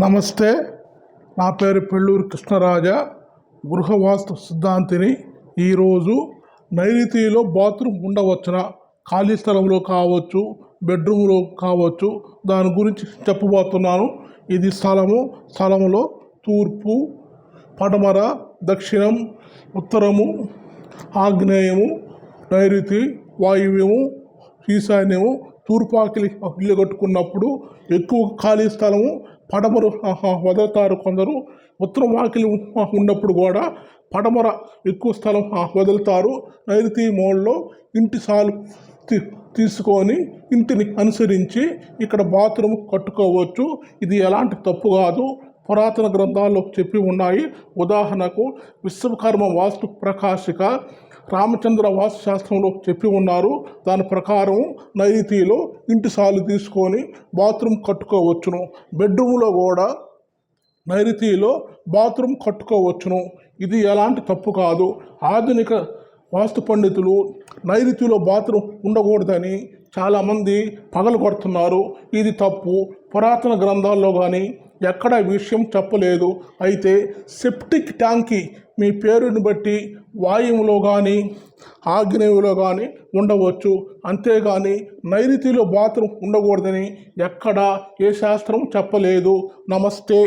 నమస్తే. నా పేరు పెళ్ళూరు కృష్ణరాజ. గృహవాస్తు సిద్ధాంతిని ఈరోజు నైరుతిలో బాత్రూమ్ ఉండవచ్చున? ఖాళీ స్థలంలో కావచ్చు బెడ్రూమ్లో కావచ్చు దాని గురించి చెప్పబోతున్నాను. ఇది స్థలము స్థలంలో తూర్పు పడమర దక్షిణం ఉత్తరము ఆగ్నేయము నైరుతి వాయువ్యము ఈశాన్యము తూర్పాకిలి ఇల్లు కట్టుకున్నప్పుడు ఎక్కువ ఖాళీ స్థలము పడమరు ఆహా, వదులుతారు కొందరు. ఉత్తరం వాకిలి ఉన్నప్పుడు కూడా పడమర ఎక్కువ స్థలం వదులుతారు. నైరుతి మోడ్లో ఇంటి సాలు తీ- తీసుకొని ఇంటిని అనుసరించి ఇక్కడ బాత్రూమ్ కట్టుకోవచ్చు. ఇది ఎలాంటి తప్పు కాదు. పురాతన గ్రంథాల్లో చెప్పి ఉన్నాయి. ఉదాహరణకు విశ్వకర్మ వాస్తు ప్రకాశిక రామచంద్ర వాస్తు శాస్త్రంలో చెప్పి ఉన్నారు. దాని ప్రకారం నైరుతిలో ఇంటి సాలు తీసుకొని బాత్రూమ్ కట్టుకోవచ్చును. బెడ్రూమ్లో కూడా నైరుతిలో బాత్రూమ్ కట్టుకోవచ్చును. ఇది ఎలాంటి తప్పు కాదు. ఆధునిక వాస్తు పండితులు నైరుతిలో బాత్రూమ్ ఉండకూడదని చాలామంది పగలు కొడుతున్నారు. ఇది తప్పు. పురాతన గ్రంథాల్లో కానీ ఎక్కడ విషయం చెప్పలేదు. అయితే సెప్టిక్ ట్యాంకి మీ పేరుని బట్టి వాయువులో కానీ ఆగ్నేయులో కానీ ఉండవచ్చు. అంతేగాని నైరుతిలో బాత్రూమ్ ఉండకూడదని ఎక్కడ ఏ శాస్త్రం చెప్పలేదు. నమస్తే.